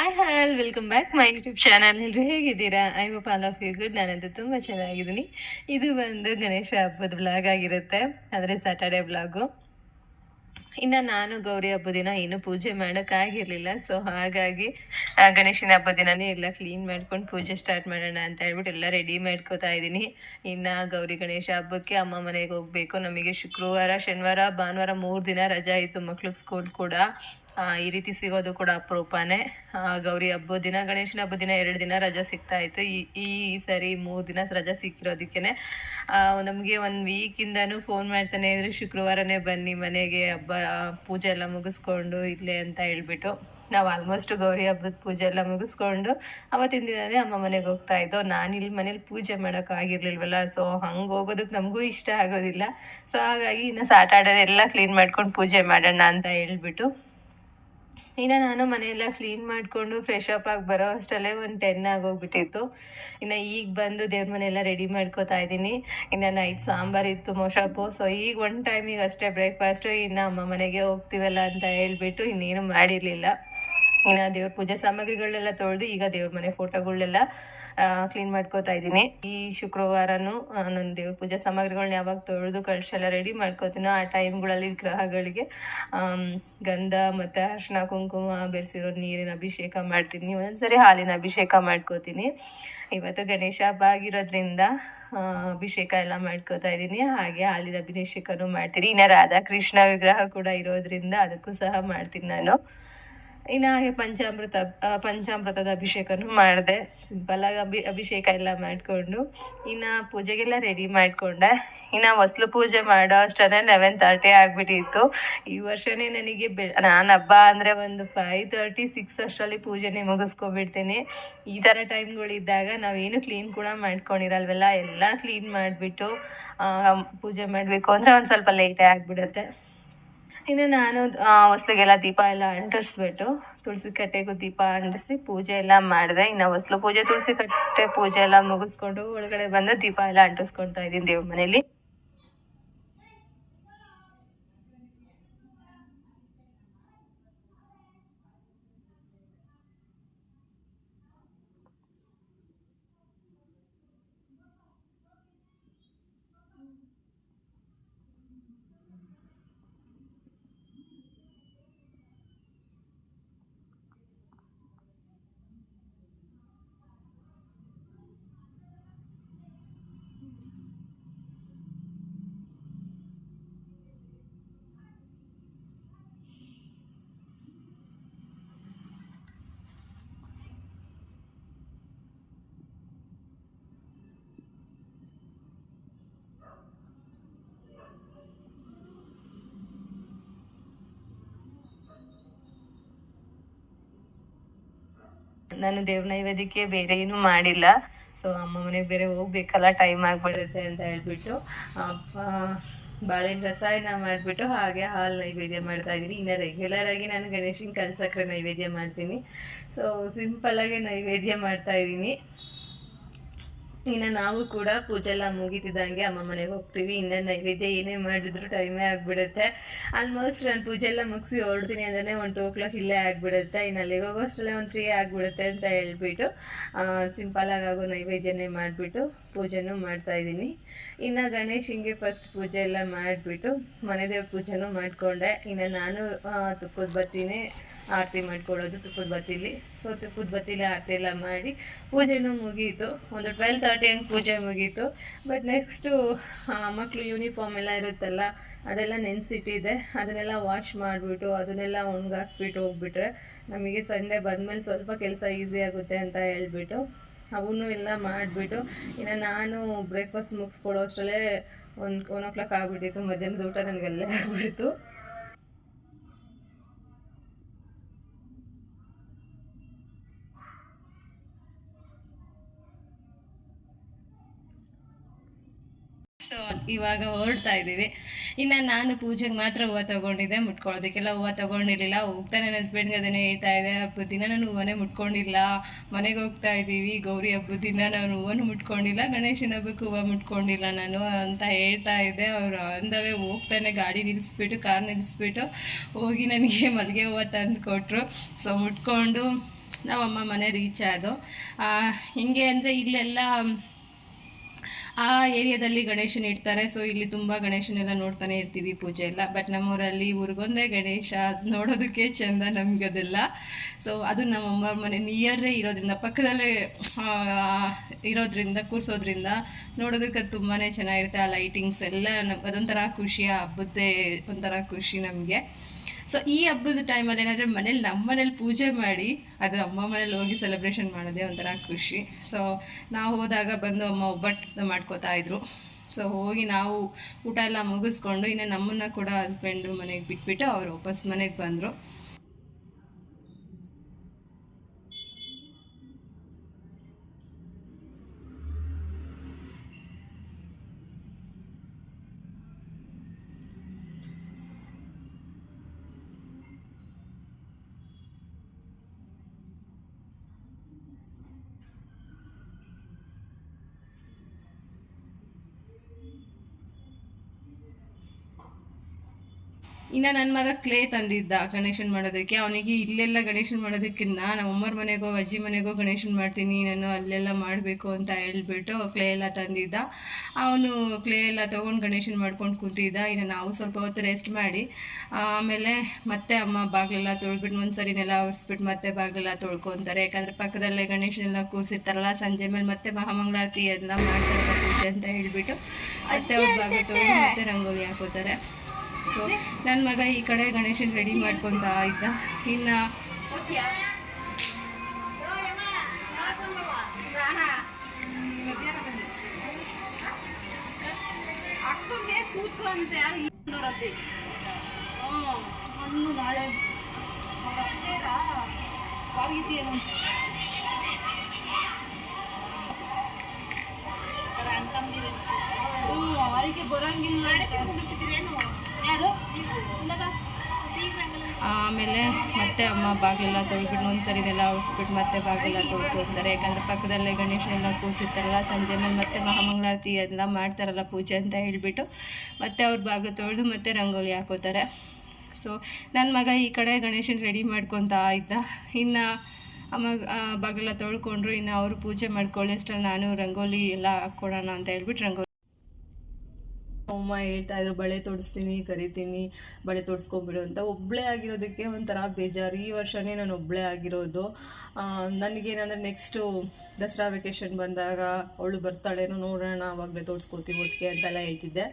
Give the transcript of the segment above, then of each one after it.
Hi all welcome back my YouTube channel ಎಲ್ಲರೂ ಹೇಗಿದ್ದೀರಾ? I hope all of you good ನಾನಂತೂ ತುಂಬ ಚೆನ್ನಾಗಿದ್ದೀನಿ. ಇದು ಒಂದು ಗಣೇಶ ಹಬ್ಬದ ಬ್ಲಾಗ್ ಆಗಿರುತ್ತೆ. ಅಂದರೆ ಸ್ಯಾಟರ್ಡೆ ಬ್ಲಾಗು ಇನ್ನು ನಾನು ಗೌರಿ ಹಬ್ಬದ ದಿನ ಏನು ಪೂಜೆ ಮಾಡೋಕ್ಕಾಗಿರಲಿಲ್ಲ ಸೊ ಹಾಗಾಗಿ ಗಣೇಶನ ಹಬ್ಬದ ದಿನನೇ ಎಲ್ಲ ಕ್ಲೀನ್ ಮಾಡ್ಕೊಂಡು ಪೂಜೆ ಸ್ಟಾರ್ಟ್ ಮಾಡೋಣ ಅಂತ ಹೇಳ್ಬಿಟ್ಟು ಎಲ್ಲ ರೆಡಿ ಮಾಡ್ಕೋತಾ ಇದ್ದೀನಿ. ಇನ್ನು ಗೌರಿ ಗಣೇಶ ಹಬ್ಬಕ್ಕೆ ಅಮ್ಮ ಮನೆಗೆ ಹೋಗಬೇಕು. ನಮಗೆ ಶುಕ್ರವಾರ, ಶನಿವಾರ, ಭಾನುವಾರ ಮೂರು ದಿನ ರಜಾ ಇತ್ತು ಮಕ್ಳಿಗೆ ಸ್ಕೂಲ್ ಕೂಡ. ಈ ರೀತಿ ಸಿಗೋದು ಕೂಡ ಅಪರೂಪನೇ. ಗೌರಿ ಹಬ್ಬ ದಿನ, ಗಣೇಶನ ಹಬ್ಬ ದಿನ ಎರಡು ದಿನ ರಜಾ ಸಿಗ್ತಾ ಇತ್ತು. ಈ ಈ ಸರಿ ಮೂರು ದಿನ ರಜಾ ಸಿಕ್ಕಿರೋದಕ್ಕೆ ನಮಗೆ ಒಂದು ವೀಕಿಂದನೂ ಫೋನ್ ಮಾಡ್ತಾನೆ ಇದ್ರು. ಶುಕ್ರವಾರನೇ ಬನ್ನಿ ಮನೆಗೆ, ಹಬ್ಬ ಪೂಜೆ ಎಲ್ಲ ಮುಗಿಸ್ಕೊಂಡು ಇಲ್ಲೇ ಅಂತ ಹೇಳ್ಬಿಟ್ಟು. ನಾವು ಆಲ್ಮೋಸ್ಟ್ ಗೌರಿ ಹಬ್ಬದ ಪೂಜೆ ಎಲ್ಲ ಮುಗಿಸ್ಕೊಂಡು ಅವತ್ತಿನ ದಿನವೇ ಅಮ್ಮ ಮನೆಗೆ ಹೋಗ್ತಾ ಇದ್ದೋ. ನಾನು ಇಲ್ಲಿ ಮನೇಲಿ ಪೂಜೆ ಮಾಡೋಕ್ಕಾಗಿರ್ಲಿಲ್ವಲ್ಲ ಸೊ ಹಂಗೆ ಹೋಗೋದಕ್ಕೆ ನಮಗೂ ಇಷ್ಟ ಆಗೋದಿಲ್ಲ. ಸೊ ಹಾಗಾಗಿ ಇನ್ನು ಸಾಟಾಡೋ ಎಲ್ಲ ಕ್ಲೀನ್ ಮಾಡ್ಕೊಂಡು ಪೂಜೆ ಮಾಡೋಣ ಅಂತ ಹೇಳ್ಬಿಟ್ಟು. ಇನ್ನು ನಾನು ಮನೆಯೆಲ್ಲ ಕ್ಲೀನ್ ಮಾಡಿಕೊಂಡು ಫ್ರೆಶ್ ಅಪ್ ಆಗಿ ಬರೋ ಅಷ್ಟರಲ್ಲೇ ಒಂದು ಟೆನ್ ಆಗೋಗ್ಬಿಟ್ಟಿತ್ತು. ಇನ್ನು ಈಗ ಬಂದು ದೇವ್ರ ಮನೆಯೆಲ್ಲ ರೆಡಿ ಮಾಡ್ಕೋತಾ ಇದ್ದೀನಿ. ಇನ್ನು ನೈಟ್ ಸಾಂಬಾರ್ ಇತ್ತು ಮೊಷಪ್ಪು ಸೊ ಈಗ ಒನ್ ಟೈಮಿಗೆ ಅಷ್ಟೇ ಬ್ರೇಕ್ಫಾಸ್ಟು ಇನ್ನು ಅಮ್ಮ ಮನೆಗೆ ಹೋಗ್ತೀವಲ್ಲ ಅಂತ ಹೇಳ್ಬಿಟ್ಟು ಇನ್ನೇನು ಮಾಡಿರಲಿಲ್ಲ. ಇನ್ನು ದೇವ್ರ ಪೂಜೆ ಸಾಮಗ್ರಿಗಳನ್ನೆಲ್ಲ ತೊಳೆದು ಈಗ ದೇವ್ರ ಮನೆ ಫೋಟೋಗಳನ್ನೆಲ್ಲ ಕ್ಲೀನ್ ಮಾಡ್ಕೋತಾ ಇದ್ದೀನಿ. ಈ ಶುಕ್ರವಾರನು ನನ್ನ ದೇವ್ರ ಪೂಜೆ ಸಾಮಗ್ರಿಗಳನ್ನ ಯಾವಾಗ ತೊಳೆದು ಕಳ್ಸೆಲ್ಲ ರೆಡಿ ಮಾಡ್ಕೋತೀನೋ. ಆ ಟೈಮ್ಗಳಲ್ಲಿ ವಿಗ್ರಹಗಳಿಗೆ ಗಂಧ ಮತ್ತು ಅರ್ಶಿನ ಕುಂಕುಮ, ಬೆರೆಸಿರೋ ನೀರಿನ ಅಭಿಷೇಕ ಮಾಡ್ತೀನಿ. ಒಂದೊಂದ್ಸರಿ ಹಾಲಿನ ಅಭಿಷೇಕ ಮಾಡ್ಕೋತೀನಿ. ಇವತ್ತು ಗಣೇಶ ಹಬ್ಬ ಆಗಿರೋದ್ರಿಂದ ಅಭಿಷೇಕ ಎಲ್ಲ ಮಾಡ್ಕೋತಾ ಇದ್ದೀನಿ. ಹಾಗೆ ಹಾಲಿನ ಅಭಿಷೇಕನೂ ಮಾಡ್ತೀನಿ. ಇನ್ನು ರಾಧಾಕೃಷ್ಣ ವಿಗ್ರಹ ಕೂಡ ಇರೋದ್ರಿಂದ ಅದಕ್ಕೂ ಸಹ ಮಾಡ್ತೀನಿ ನಾನು. ಇನ್ನು ಹಾಗೆ ಪಂಚಾಮೃತ ಪಂಚಾಮೃತದ ಅಭಿಷೇಕನೂ ಮಾಡಿದೆ. ಸಿಂಪಲ್ಲಾಗಿ ಅಭಿ, ಅಭಿಷೇಕ ಎಲ್ಲ ಮಾಡಿಕೊಂಡು, ಇನ್ನು ಪೂಜೆಗೆಲ್ಲ ರೆಡಿ ಮಾಡಿಕೊಂಡೆ. ಇನ್ನು ಹೊಸ್ಲು ಪೂಜೆ ಮಾಡೋ ಅಷ್ಟೇ ಲೆವೆನ್ ತರ್ಟಿ ಆಗಿಬಿಟ್ಟಿತ್ತು. ಈ ವರ್ಷನೇ ನನಗೆ ಬೆ, ನಾನು ಹಬ್ಬ ಅಂದರೆ ಒಂದು ಫೈವ್ ತರ್ಟಿ ಸಿಕ್ಸ್ ಅಷ್ಟರಲ್ಲಿ ಪೂಜೆನೇ ಮುಗಿಸ್ಕೊಬಿಡ್ತೀನಿ ಈ ಥರ ಟೈಮ್ಗಳಿದ್ದಾಗ ನಾವೇನು ಕ್ಲೀನ್ ಕೂಡ ಮಾಡ್ಕೊಂಡಿರಲ್ವಲ್ಲ, ಎಲ್ಲ ಕ್ಲೀನ್ ಮಾಡಿಬಿಟ್ಟು ಪೂಜೆ ಮಾಡಬೇಕು ಅಂದರೆ ಒಂದು ಸ್ವಲ್ಪ ಲೇಟೇ ಆಗಿಬಿಡುತ್ತೆ ಇನ್ನು ನಾನು ಹೊಸ್ಲಿಗೆಲ್ಲ ದೀಪ ಎಲ್ಲ ಅಂಟಿಸ್ಬಿಟ್ಟು, ತುಳಸಿ ಕಟ್ಟೆಗೂ ದೀಪ ಅಂಟಿಸಿ ಪೂಜೆ ಎಲ್ಲ ಮಾಡಿದೆ. ಇನ್ನು ಹೊಸ್ಲು ಪೂಜೆ, ತುಳಸಿ ಕಟ್ಟೆ ಪೂಜೆ ಎಲ್ಲ ಮುಗಿಸ್ಕೊಂಡು ಒಳಗಡೆ ಬಂದು ದೀಪ ಎಲ್ಲ ಅಂಟಿಸ್ಕೊಳ್ತಾ ಇದ್ದೀನಿ ದೇವ್ರ ಮನೇಲಿ ನಾನು ದೇವ್ರ ನೈವೇದ್ಯಕ್ಕೆ ಬೇರೆ ಏನು ಮಾಡಿಲ್ಲ. ಸೊ ಅಮ್ಮ ಮನೆಗೆ ಬೇರೆ ಹೋಗ್ಬೇಕಲ್ಲ ಟೈಮ್ ಆಗಿಬಿಡುತ್ತೆ ಅಂತ ಹೇಳ್ಬಿಟ್ಟು, ಅಪ್ಪ ಬಾಳೆಹಣ್ಣು ರಸಾಯನ ಮಾಡಿಬಿಟ್ಟು ಹಾಗೆ ಹಾಲು ನೈವೇದ್ಯ ಮಾಡ್ತಾ ಇದ್ದೀನಿ. ಇನ್ನು ರೆಗ್ಯುಲರ್ ಆಗಿ ನಾನು ಗಣೇಶನ ಕಲ್ಸಕ್ರೆ ನೈವೇದ್ಯ ಮಾಡ್ತೀನಿ. ಸೊ ಸಿಂಪಲ್ಲಾಗಿ ನೈವೇದ್ಯ ಮಾಡ್ತಾ ಇದ್ದೀನಿ. ಇನ್ನು ನಾವು ಕೂಡ ಪೂಜೆ ಎಲ್ಲ ಮುಗಿತಿದ್ದಂಗೆ ಅಮ್ಮ ಮನೆಗೆ ಹೋಗ್ತೀವಿ. ಇನ್ನು ನೈವೇದ್ಯ ಏನೇ ಮಾಡಿದ್ರು ಟೈಮೇ ಆಗಿಬಿಡುತ್ತೆ. ಆಲ್ಮೋಸ್ಟ್ ನಾನು ಪೂಜೆ ಎಲ್ಲ ಮುಗಿಸಿ ಹೊರಡ್ತೀನಿ ಅಂದ್ರೆ ಒಂದು ಟೂ ಓ ಕ್ಲಾಕ್ ಇಲ್ಲೇ ಆಗಿಬಿಡುತ್ತೆ. ಇನ್ನು ಅಲ್ಲಿಗೆ ಹೋಗೋಷ್ಟರಲ್ಲೇ ಒಂದು ತ್ರೀ ಆಗಿಬಿಡುತ್ತೆ ಅಂತ ಹೇಳ್ಬಿಟ್ಟು ಸಿಂಪಲಾಗಿ ಆಗೋ ನೈವೇದ್ಯನೇ ಮಾಡಿಬಿಟ್ಟು ಪೂಜೆನೂ ಮಾಡ್ತಾ ಇದ್ದೀನಿ. ಇನ್ನು ಗಣೇಶನಿಗೆ ಫಸ್ಟ್ ಪೂಜೆ ಎಲ್ಲ ಮಾಡಿಬಿಟ್ಟು ಮನೆ ದೇವ್ರ ಪೂಜೆನೂ ಮಾಡಿಕೊಂಡೆ. ಇನ್ನು ನಾನು ತುಪ್ಪದ ಬತ್ತಿನೇ ಆರತಿ ಮಾಡ್ಕೊಳ್ಳೋದು ತುಪ್ಪದ ಬತ್ತಿಲಿ. ಸೊ ತುಪ್ಪದ ಬತ್ತಿಲಿ ಆರತಿ ಎಲ್ಲ ಮಾಡಿ ಪೂಜೆನೂ ಮುಗೀತು. ಒಂದು ಟ್ವೆಲ್ ತರ್ಟಿ ಹಂಗೆ ಪೂಜೆ ಮುಗೀತು. ಬಟ್ ನೆಕ್ಸ್ಟು ಮಕ್ಕಳು ಯೂನಿಫಾರ್ಮ್ ಎಲ್ಲ ಇರುತ್ತಲ್ಲ, ಅದೆಲ್ಲ ನೆನೆಸಿಟ್ಟಿದೆ ಅದನ್ನೆಲ್ಲ ವಾಶ್ ಮಾಡಿಬಿಟ್ಟು, ಅದನ್ನೆಲ್ಲ ಒಣಗಾಕ್ಬಿಟ್ಟು ಹೋಗ್ಬಿಟ್ರೆ ನಮಗೆ ಸಂಡೆ ಬಂದಮೇಲೆ ಸ್ವಲ್ಪ ಕೆಲಸ ಈಸಿ ಆಗುತ್ತೆ ಅಂತ ಹೇಳ್ಬಿಟ್ಟು ಅವನು ಎಲ್ಲ ಮಾಡಿಬಿಟ್ಟು, ಇನ್ನು ನಾನು ಬ್ರೇಕ್ಫಾಸ್ಟ್ ಮುಗಿಸ್ಕೊಡೋ ಅಷ್ಟರಲ್ಲೇ ಒಂದು ಒನ್ ಓ ಕ್ಲಾಕ್ ಆಗಿಬಿಟ್ಟಿತ್ತು, ಮಧ್ಯಾಹ್ನದ ಊಟ ನನಗೆಲ್ಲೇ ಆಗಿಬಿಡ್ತು. ಸೊ ಇವಾಗ ಹೊರಡ್ತಾ ಇದ್ದೀವಿ. ಇನ್ನು ನಾನು ಪೂಜೆಗೆ ಮಾತ್ರ ಹೂವು ತಗೊಂಡಿದ್ದೆ, ಮುಟ್ಕೊಳ್ಳೋದಕ್ಕೆಲ್ಲ ಹೂವು ತಗೊಂಡಿರ್ಲಿಲ್ಲ. ಹೋಗ್ತಾನೆ ನನ್ನ ಹಸ್ಬೆಂಡ್ಗೆ ಅದನ್ನೇ ಹೇಳ್ತಾ ಇದ್ದೆ ಹಬ್ಬದ ದಿನ ನಾನು ಹೂವನೇ ಮುಟ್ಕೊಂಡಿಲ್ಲ. ಮನೆಗೆ ಹೋಗ್ತಾ ಇದ್ದೀವಿ, ಗೌರಿ ಹಬ್ಬದ ದಿನ ನಾನು ಹೂವನ್ನು ಮುಟ್ಕೊಂಡಿಲ್ಲ, ಗಣೇಶನ ಹಬ್ಬಕ್ಕೆ ಹೂವು ಮುಟ್ಕೊಂಡಿಲ್ಲ ನಾನು, ಅಂತ ಹೇಳ್ತಾ ಇದ್ದೆ. ಅವರು ಅಂದವೇ ಹೋಗ್ತಾನೆ, ಗಾಡಿ ನಿಲ್ಲಿಸ್ಬಿಟ್ಟು, ಕಾರ್ ನಿಲ್ಲಿಸ್ಬಿಟ್ಟು ಹೋಗಿ ನನಗೆ ಮಲ್ಲಿಗೆ ಹೂವು ತಂದು ಕೊಟ್ಟರು ಸೊ ಮುಟ್ಕೊಂಡು ನಾವಮ್ಮ ಮನೆ ರೀಚ್ ಆದೋ ಹಿಂಗೆ ಅಂದರೆ ಇಲ್ಲೆಲ್ಲ ಆ ಏರಿಯಾದಲ್ಲಿ ಗಣೇಶನ ಇಡ್ತಾರೆ. ಸೊ ಇಲ್ಲಿ ತುಂಬ ಗಣೇಶನೆಲ್ಲ ನೋಡ್ತಾನೆ ಇರ್ತೀವಿ ಪೂಜೆ ಎಲ್ಲ. ಬಟ್ ನಮ್ಮೂರಲ್ಲಿ ಊರಿಗೊಂದೇ ಗಣೇಶ ನೋಡೋದಕ್ಕೆ ಚೆಂದ ನಮ್ಗೆ ಅದೆಲ್ಲ. ಸೊ ಅದು ನಮ್ಮಮ್ಮ ಮನೆ ನಿಯರೇ ಇರೋದ್ರಿಂದ, ಪಕ್ಕದಲ್ಲೇ ಇರೋದ್ರಿಂದ, ಕೂರಿಸೋದ್ರಿಂದ ನೋಡೋದಕ್ಕೆ ತುಂಬಾ ಚೆನ್ನಾಗಿರುತ್ತೆ. ಆ ಲೈಟಿಂಗ್ಸ್ ಎಲ್ಲ ನಮ್ಗೆ ಅದೊಂಥರ ಖುಷಿ, ಆ ಹಬ್ಬದ್ದೇ ಒಂಥರ ಖುಷಿ ನಮಗೆ. ಸೊ ಈ ಹಬ್ಬದ ಟೈಮಲ್ಲಿ ಏನಾದರೆ ಮನೇಲಿ ನಮ್ಮ ಮನೇಲಿ ಪೂಜೆ ಮಾಡಿ, ಅದು ಅಮ್ಮ ಮನೇಲಿ ಹೋಗಿ ಸೆಲೆಬ್ರೇಷನ್ ಮಾಡೋದೇ ಒಂಥರ ಖುಷಿ. ಸೊ ನಾವು ಹೋದಾಗ ಬಂದು ಅಮ್ಮ ಒಬ್ಬಟ್ಟು ಮಾಡ್ಕೋತಾ ಇದ್ರು. ಸೊ ಹೋಗಿ ನಾವು ಊಟ ಎಲ್ಲ ಮುಗಿಸ್ಕೊಂಡು, ಇನ್ನು ನಮ್ಮನ್ನು ಕೂಡ ಹಸ್ಬೆಂಡು ಮನೆಗೆ ಬಿಟ್ಬಿಟ್ಟು ಅವ್ರು ವಾಪಸ್ ಮನೆಗೆ ಬಂದರು. ಇನ್ನು ನನ್ನ ಮಗ ಕ್ಲೇ ತಂದಿದ್ದ ಗಣೇಶನ್ ಮಾಡೋದಕ್ಕೆ. ಅವನಿಗೆ ಇಲ್ಲೆಲ್ಲ ಗಣೇಶನ್ ಮಾಡೋದಕ್ಕಿಂತ ನಮ್ಮ ಅಮ್ಮರ ಮನೆಗೋ, ಅಜ್ಜಿ ಮನೆಗೋ ಗಣೇಶನ್ ಮಾಡ್ತೀನಿ, ನಾನು ಅಲ್ಲೆಲ್ಲ ಮಾಡಬೇಕು ಅಂತ ಹೇಳ್ಬಿಟ್ಟು ಕ್ಲೇ ಎಲ್ಲ ತಂದಿದ್ದ. ಅವನು ಕ್ಲೇ ಎಲ್ಲ ತೊಗೊಂಡು ಗಣೇಶನ್ ಮಾಡ್ಕೊಂಡು ಕೂತಿದ್ದ. ಇನ್ನು ನಾವು ಸ್ವಲ್ಪ ಹೊತ್ತು ರೆಸ್ಟ್ ಮಾಡಿ, ಆಮೇಲೆ ಮತ್ತೆ ಅಮ್ಮ ಬಾಗಿಲೆಲ್ಲ ತೊಳ್ಬಿಟ್ಟು ಒಂದ್ಸರಿ ನೆಲ ಒರೆಸ್ಬಿಟ್ಟು ಮತ್ತೆ ಬಾಗಿಲೆಲ್ಲ ತೊಳ್ಕೊತಾರೆ. ಯಾಕಂದರೆ ಪಕ್ಕದಲ್ಲೇ ಗಣೇಶನೆಲ್ಲ ಕೂರಿಸಿರ್ತಾರಲ್ಲ, ಸಂಜೆ ಮೇಲೆ ಮತ್ತೆ ಮಹಾಮಂಗಳಾರತಿ ಎಲ್ಲ ಮಾಡ್ತಾರೆ ಪೂಜೆ ಅಂತ ಹೇಳ್ಬಿಟ್ಟು ಮತ್ತೆ ಅವ್ರ ಬಾಗಿಲು ತೊಳ್ಕೊಂಡು ಮತ್ತೆ ರಂಗೋಲಿ ಹಾಕೋತಾರೆ. ಸೊ ನನ್ನ ಮಗ ಈ ಕಡೆ ಗಣೇಶನ್ ರೆಡಿ ಮಾಡ್ಕೊತಾ ಇದ್ದ. ಇನ್ನ ಹಣ್ಣು ನಾಳೆ. ಆಮೇಲೆ ಮತ್ತೆ ಅಮ್ಮ ಬಾಗಿಲೆಲ್ಲ ತೊಳ್ಬಿಟ್ಟು ಒಂದ್ಸರಿ ಇದೆಲ್ಲ ಒರೆಸ್ಬಿಟ್ಟು ಮತ್ತೆ ಬಾಗಿಲೆಲ್ಲ ತೊಳ್ಕೊತಾರೆ ಯಾಕಂದರೆ ಪಕ್ಕದಲ್ಲೇ ಗಣೇಶನೆಲ್ಲ ಕೂರಿಸಿರ್ತಾರಲ್ಲ, ಸಂಜೆ ಮೇಲೆ ಮತ್ತೆ ಮಹಾಮಂಗಳಾರತಿ ಎಲ್ಲ ಮಾಡ್ತಾರಲ್ಲ ಪೂಜೆ ಅಂತ ಹೇಳಿಬಿಟ್ಟು ಮತ್ತೆ ಅವ್ರ ಬಾಗಿಲು ತೊಳೆದು ಮತ್ತೆ ರಂಗೋಲಿ ಹಾಕೋತಾರೆ. ಸೊ ನನ್ನ ಮಗ ಈ ಕಡೆ ಗಣೇಶನ ರೆಡಿ ಮಾಡ್ಕೊತಾ ಇದ್ದ. ಇನ್ನು ಅಮ್ಮ ಬಾಗಿಲೆಲ್ಲ ತೊಳ್ಕೊಂಡ್ರು, ಇನ್ನು ಅವರು ಪೂಜೆ ಮಾಡ್ಕೊಳ್ಳಿ, ಅಷ್ಟರಲ್ಲಿ ನಾನು ರಂಗೋಲಿ ಎಲ್ಲ ಹಾಕ್ಕೊಡೋಣ ಅಂತ ಹೇಳ್ಬಿಟ್ಟು ರಂಗೋಲಿ ಅಮ್ಮ ಹೇಳ್ತಾ ಇದ್ರು, ಬಳೆ ತೊಡಿಸ್ತೀನಿ, ಕರಿತೀನಿ, ಬಳೆ ತೋಡಿಸ್ಕೊಂಬಿಡು ಅಂತ. ಒಬ್ಬಳೇ ಆಗಿರೋದಕ್ಕೆ ಒಂಥರ ಬೇಜಾರು. ಈ ವರ್ಷನೇ ನಾನು ಒಬ್ಬಳೇ ಆಗಿರೋದು. ನನಗೇನಂದರೆ ನೆಕ್ಸ್ಟು ದಸರಾ ವೆಕೇಶನ್ ಬಂದಾಗ ಅವಳು ಬರ್ತಾಳೇನೋ ನೋಡೋಣ, ಅವಾಗಲೇ ತೋರಿಸ್ಕೊತೀವಿ ಒಟ್ಟಿಗೆ ಅಂತೆಲ್ಲ ಹೇಳ್ತಿದ್ದೆ.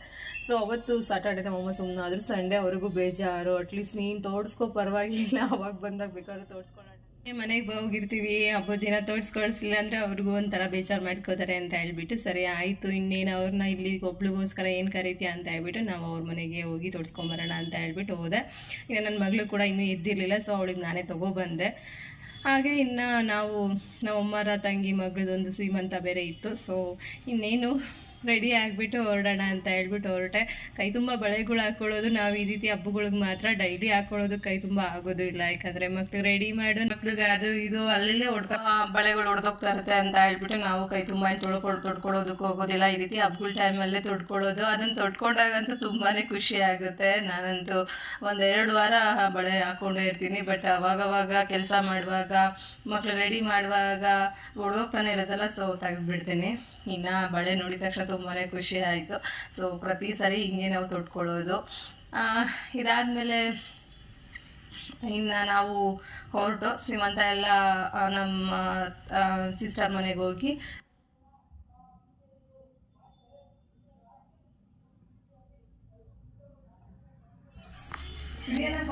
ಸೊ ಅವತ್ತು ಸಾಟರ್ಡೆ ನಮ್ಮಮ್ಮ ಸುಮ್ಮನೆ ಆದರೂ ಸಂಡೇ ಅವ್ರಿಗೂ ಬೇಜಾರು. ಅಟ್ಲೀಸ್ಟ್ ನೀನು ತೋರಿಸ್ಕೊ ಪರವಾಗಿಲ್ಲ. ಅವಾಗ ಬಂದಾಗ ಬೇಕಾದ್ರೂ ತೋಡಿಸ್ಕೊಳ್ಳೋಣ ಮನೆಗೆ ಹೋಗಿರ್ತೀವಿ. ಹಬ್ಬದ ದಿನ ತೋರಿಸ್ಕೊಳಿಸಿಲ್ಲ ಅಂದರೆ ಅವ್ರಿಗೂ ಒಂಥರ ಬೇಜಾರು ಮಾಡ್ಕೋತಾರೆ ಅಂತ ಹೇಳ್ಬಿಟ್ಟು, ಸರಿ ಆಯಿತು, ಇನ್ನೇನು ಅವ್ರನ್ನ ಇಲ್ಲಿ ಒಬ್ಳಿಗೋಸ್ಕರ ಏನು ಕರೀತೀಯ ಅಂತ ಹೇಳ್ಬಿಟ್ಟು ನಾವು ಅವ್ರ ಮನೆಗೆ ಹೋಗಿ ತೋರಿಸ್ಕೊಂಬರೋಣ ಅಂತ ಹೇಳ್ಬಿಟ್ಟು ಹೋದೆ. ಇನ್ನು ನನ್ನ ಮಗಳು ಕೂಡ ಇನ್ನೂ ಎದ್ದಿರಲಿಲ್ಲ ಸೊ ಅವಳಿಗೆ ನಾನೇ ತೊಗೊಬಂದೆ. ಹಾಗೆ ಇನ್ನು ನಾವು ನಮ್ಮಮ್ಮರ ತಂಗಿ, ಮಗಳದೊಂದು ಸೀಮಂತ ಬೇರೆ ಇತ್ತು ಸೊ ಇನ್ನೇನು ರೆಡಿ ಆಗಿಬಿಟ್ಟು ಹೊರಡೋಣ ಅಂತ ಹೇಳ್ಬಿಟ್ಟು ಹೊರಟೆ. ಕೈ ತುಂಬ ಬಳೆಗಳು ಹಾಕ್ಕೊಳ್ಳೋದು ನಾವು ಈ ರೀತಿ ಹಬ್ಬಗಳಿಗೆ ಮಾತ್ರ ಡೈಲಿ ಹಾಕೊಳ್ಳೋದು ಕೈ ತುಂಬ ಆಗೋದು ಇಲ್ಲ. ಯಾಕಂದರೆ ಮಕ್ಳು ರೆಡಿ ಮಾಡು. ಮಕ್ಳಿಗೆ ಅದು ಇದು ಅಲ್ಲೇ ಹೊಡ್ತಾ ಬಳೆಗಳು ಹೊಡೆದೋಗ್ತಾ ಇರುತ್ತೆ ಅಂತ ಹೇಳ್ಬಿಟ್ಟು ನಾವು ಕೈ ತುಂಬ ತೊಳ್ಕೊಂಡು ತೊಡ್ಕೊಳ್ಳೋದಕ್ಕೆ ಹೋಗೋದಿಲ್ಲ. ಈ ರೀತಿ ಹಬ್ಬಗಳ ಟೈಮಲ್ಲೇ ತೊಡ್ಕೊಳ್ಳೋದು. ಅದನ್ನು ತೊಡ್ಕೊಂಡಾಗಂತೂ ತುಂಬಾ ಖುಷಿ ಆಗುತ್ತೆ. ನಾನಂತೂ ಒಂದೆರಡು ವಾರ ಬಳೆ ಹಾಕ್ಕೊಂಡೇ ಇರ್ತೀನಿ. ಬಟ್ ಅವಾಗವಾಗ ಕೆಲಸ ಮಾಡುವಾಗ, ಮಕ್ಳು ರೆಡಿ ಮಾಡುವಾಗ ಹೊಡೆದೋಗ್ತಾನೆ ಇರುತ್ತಲ್ಲ ಸೊ ತೆಗೆದ್ಬಿಡ್ತೀನಿ. ಇನ್ನು ಬಳೆ ನೋಡಿದ ತಕ್ಷಣ ತುಂಬಾ ಖುಷಿ ಆಯಿತು. ಸೊ ಪ್ರತಿ ಸರಿ ಹಿಂಗೆ ನಾವು ತೊಟ್ಕೊಳ್ಳೋದು. ಇದಾದಮೇಲೆ ಇನ್ನು ನಾವು ಹೊರಟು ಶ್ರೀಮಂತ ಎಲ್ಲ ನಮ್ಮ ಸಿಸ್ಟರ್ ಮನೆಗೆ ಹೋಗಿ. ಏನಪ್ಪ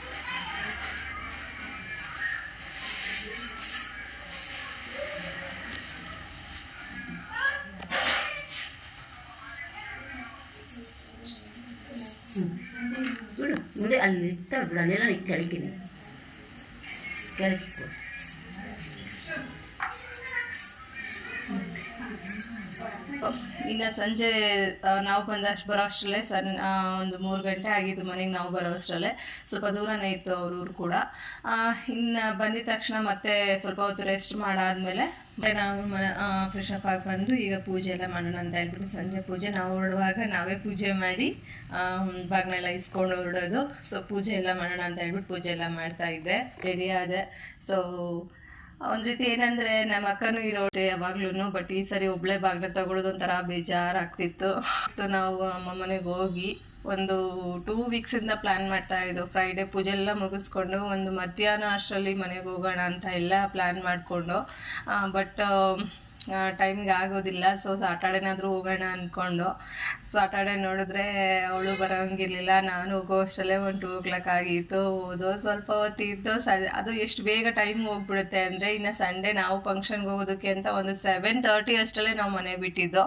ಅಲ್ಲಿ ಇರ್ತಾರೆ ಬಿಡು ಅಲ್ಲೆಲ್ಲ ನೀನು ಕೆಳಗಿನಿ ಕೆಳಗೆ ಇನ್ನು ಸಂಜೆ ನಾವು ಬಂದ ಬರೋ ಅಷ್ಟರಲ್ಲೇ ಸನ್ ಒಂದು ಮೂರು ಗಂಟೆ ಆಗಿತ್ತು ಮನೆಗೆ ನಾವು ಬರೋ ಅಷ್ಟರಲ್ಲೇ. ಸ್ವಲ್ಪ ದೂರನೇ ಇತ್ತು ಅವ್ರ ಊರು ಕೂಡ. ಇನ್ನು ಬಂದಿದ ತಕ್ಷಣ ಮತ್ತೆ ಸ್ವಲ್ಪ ಹೊತ್ತು ರೆಸ್ಟ್ ಮಾಡಾದ್ಮೇಲೆ ಮತ್ತೆ ನಾವು ಮನ ಫ್ರೆಶ್ ಅಪ್ ಆಗಿ ಬಂದು ಈಗ ಪೂಜೆ ಎಲ್ಲ ಮಾಡೋಣ ಅಂತ ಹೇಳ್ಬಿಟ್ಟು ಸಂಜೆ ಪೂಜೆ ನಾವು ಹೊರಡುವಾಗ ನಾವೇ ಪೂಜೆ ಮಾಡಿ ಬಾಗ್ನೆಲ್ಲ ಇಸ್ಕೊಂಡು ಹೊರಡೋದು. ಸೊ ಪೂಜೆ ಎಲ್ಲ ಮಾಡೋಣ ಅಂತ ಹೇಳ್ಬಿಟ್ಟು ಪೂಜೆ ಎಲ್ಲ ಮಾಡ್ತಾ ಇದ್ದೆ. ರೆಡಿ ಆದೆ. ಸೊ ಒಂದ್ ರೀತಿ ಏನಂದ್ರೆ ನಮ್ಮ ಅಕ್ಕನೂ ಇರೋಟೆ ಯಾವಾಗ್ಲೂ ಬಟ್ ಈ ಸರಿ ಒಬ್ಳೆ ಬಾಗ್ನ ತಗೊಳ್ಳೋದು ಒಂಥರ ಬೇಜಾರಾಗ್ತಿತ್ತು. ನಾವು ಅಮ್ಮ ಮನೆಗೆ ಹೋಗಿ ಒಂದು ಟೂ ಇಂದ ಪ್ಲಾನ್ ಮಾಡ್ತಾ ಇದ್ದು ಫ್ರೈಡೆ ಪೂಜೆ ಎಲ್ಲ ಮುಗಿಸ್ಕೊಂಡು ಒಂದು ಮಧ್ಯಾಹ್ನ ಅಷ್ಟರಲ್ಲಿ ಮನೆಗೆ ಹೋಗೋಣ ಅಂತ ಎಲ್ಲ ಪ್ಲಾನ್ ಮಾಡಿಕೊಂಡು ಬಟ್ ಟೈಮ್ಗೆ ಆಗೋದಿಲ್ಲ. ಸೊ ಸಾಟರ್ಡೇನಾದರೂ ಹೋಗೋಣ ಅಂದ್ಕೊಂಡು ಸಾಟರ್ಡೆ ನೋಡಿದ್ರೆ ಅವಳು ಬರೋಂಗಿರಲಿಲ್ಲ. ನಾನು ಹೋಗೋ ಅಷ್ಟರಲ್ಲೇ ಒಂದು ಟೂ ಓ ಕ್ಲಾಕ್ ಆಗಿತ್ತು. ಓದೋ ಸ್ವಲ್ಪ ಹೊತ್ತಿದ್ದು ಸ ಅದು ಎಷ್ಟು ಬೇಗ ಟೈಮ್ ಹೋಗ್ಬಿಡುತ್ತೆ ಅಂದರೆ ಇನ್ನು ಸಂಡೇ ನಾವು ಫಂಕ್ಷನ್ಗೆ ಹೋಗೋದಕ್ಕೆ ಅಂತ ಒಂದು ಸೆವೆನ್ ತರ್ಟಿ ಅಷ್ಟರಲ್ಲೇ ನಾವು ಮನೆ ಬಿಟ್ಟಿದ್ದು.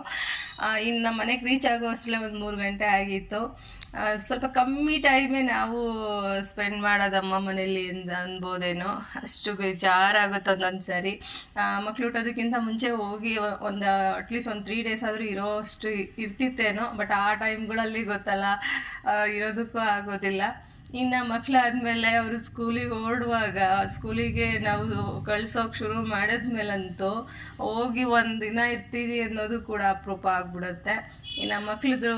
ಇನ್ನು ನಮ್ಮ ಮನೆಗೆ ರೀಚ್ ಆಗೋ ಅಷ್ಟರಲ್ಲೇ ಒಂದು ಮೂರು ಗಂಟೆ ಆಗಿತ್ತು. ಸ್ವಲ್ಪ ಕಮ್ಮಿ ಟೈಮೇ ನಾವು ಸ್ಪೆಂಡ್ ಮಾಡೋದಮ್ಮ ಮನೇಲಿ ಅಂತ ಅನ್ಬೋದೇನೋ. ಅಷ್ಟು ಬೇಜಾರಾಗುತ್ತೆ ಒಂದೊಂದು ಸರಿ ಮಕ್ಳು ಹುಟ್ಟೋದಕ್ಕಿಂತ ಮುಂಚೆ ಹೋಗಿ ಒಂದು ಅಟ್ಲೀಸ್ಟ್ ಒಂದು ತ್ರೀ ಡೇಸ್ ಆದರೂ ಇರೋ ಅಷ್ಟು ಇರ್ತಿತ್ತೇನೋ ಬಟ್ ಆ ಟೈಮ್ಗಳಲ್ಲಿ ಗೊತ್ತಲ್ಲ ಇರೋದಕ್ಕೂ ಆಗೋದಿಲ್ಲ. ಇನ್ನು ಮಕ್ಕಳಾದ್ಮೇಲೆ ಅವರು ಸ್ಕೂಲಿಗೆ ಹೊರಡುವಾಗ ಸ್ಕೂಲಿಗೆ ನಾವು ಕಳ್ಸೋಕೆ ಶುರು ಮಾಡಿದ್ಮೇಲಂತೂ ಹೋಗಿ ಒಂದು ದಿನ ಇರ್ತೀವಿ ಅನ್ನೋದು ಕೂಡ ಅಪರೂಪ ಆಗ್ಬಿಡುತ್ತೆ. ಇನ್ನು ಮಕ್ಳದ್ದು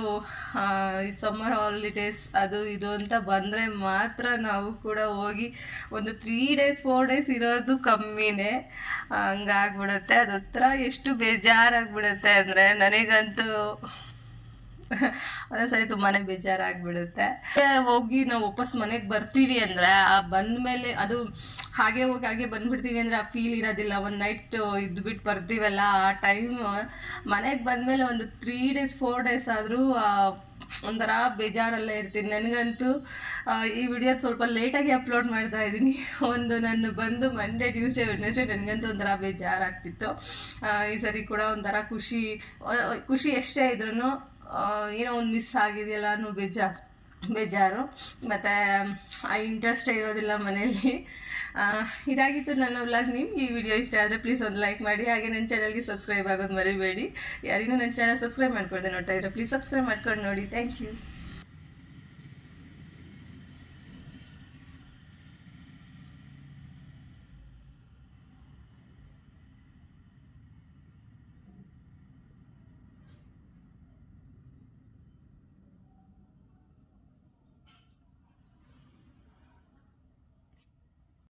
ಈ ಸಮ್ಮರ್ ಹಾಲಿಡೇಸ್ ಅದು ಇದು ಅಂತ ಬಂದರೆ ಮಾತ್ರ ನಾವು ಕೂಡ ಹೋಗಿ ಒಂದು ತ್ರೀ ಡೇಸ್ ಫೋರ್ ಡೇಸ್ ಇರೋದು ಕಮ್ಮಿನೇ. ಹಂಗಾಗ್ಬಿಡುತ್ತೆ. ಅದು ಹತ್ರ ಎಷ್ಟು ಬೇಜಾರಾಗ್ಬಿಡುತ್ತೆ ಅಂದರೆ ನನಗಂತೂ ಒಂದೊಂದ್ಸರಿ ತುಂಬಾನೇ ಬೇಜಾರಾಗ್ಬಿಡುತ್ತೆ. ಹೋಗಿ ನಾವು ವಾಪಸ್ ಮನೆಗೆ ಬರ್ತೀವಿ ಅಂದ್ರೆ ಆ ಬಂದ್ಮೇಲೆ ಅದು ಹಾಗೆ ಹೋಗಿ ಹಾಗೆ ಬಂದ್ಬಿಡ್ತೀವಿ ಅಂದ್ರೆ ಆ ಫೀಲ್ ಇರೋದಿಲ್ಲ. ಒಂದು ನೈಟ್ ಇದ್ಬಿಟ್ಟು ಬರ್ತೀವಲ್ಲ ಆ ಟೈಮ್ ಮನೆಗೆ ಬಂದ್ಮೇಲೆ ಒಂದು ತ್ರೀ ಡೇಸ್ ಫೋರ್ ಡೇಸ್ ಆದರೂ ಒಂಥರ ಬೇಜಾರಲ್ಲೇ ಇರ್ತೀನಿ. ನನಗಂತೂ ಈ ವಿಡಿಯೋ ಸ್ವಲ್ಪ ಲೇಟಾಗಿ ಅಪ್ಲೋಡ್ ಮಾಡ್ತಾ ಇದ್ದೀನಿ. ಒಂದು ನಾನು ಬಂದು ಮಂಡೇ ಟ್ಯೂಸ್ಡೇ ವೆಡ್ನೆಸ್ಡೇ ನನಗಂತೂ ಒಂಥರ ಬೇಜಾರಾಗ್ತಿತ್ತು. ಈ ಸರಿ ಕೂಡ ಒಂಥರ ಖುಷಿ ಖುಷಿ ಎಷ್ಟೇ ಇದ್ರೂ ಏನೋ ಒಂದು ಮಿಸ್ ಆಗಿದೆಯಲ್ಲ ಅನ್ನೋ ಬೇಜಾರು ಬೇಜಾರು. ಮತ್ತು, ಆ ಇಂಟ್ರೆಸ್ಟೇ ಇರೋದಿಲ್ಲ ಮನೆಯಲ್ಲಿ. ಇದಾಗಿತ್ತು ನನ್ನ ವ್ಲಾಗ್ ನಿಮ್ಗೆ ಈ ವಿಡಿಯೋ ಇಷ್ಟ ಆದರೆ ಪ್ಲೀಸ್ ಒಂದು ಲೈಕ್ ಮಾಡಿ. ಹಾಗೆ ನನ್ನ ಚಾನಲ್ಗೆ ಸಬ್ಸ್ಕ್ರೈಬ್ ಆಗೋದು ಮರಿಬೇಡಿ. ಯಾರಿಗೂ ನನ್ನ ಚಾನಲ್ ಸಬ್ಸ್ಕ್ರೈಬ್ ಮಾಡ್ಕೊಳ್ದೆ ನೋಡ್ತಾ ಇದ್ರೆ ಪ್ಲೀಸ್ ಸಬ್ಸ್ಕ್ರೈಬ್ ಮಾಡ್ಕೊಂಡು ನೋಡಿ. Thank you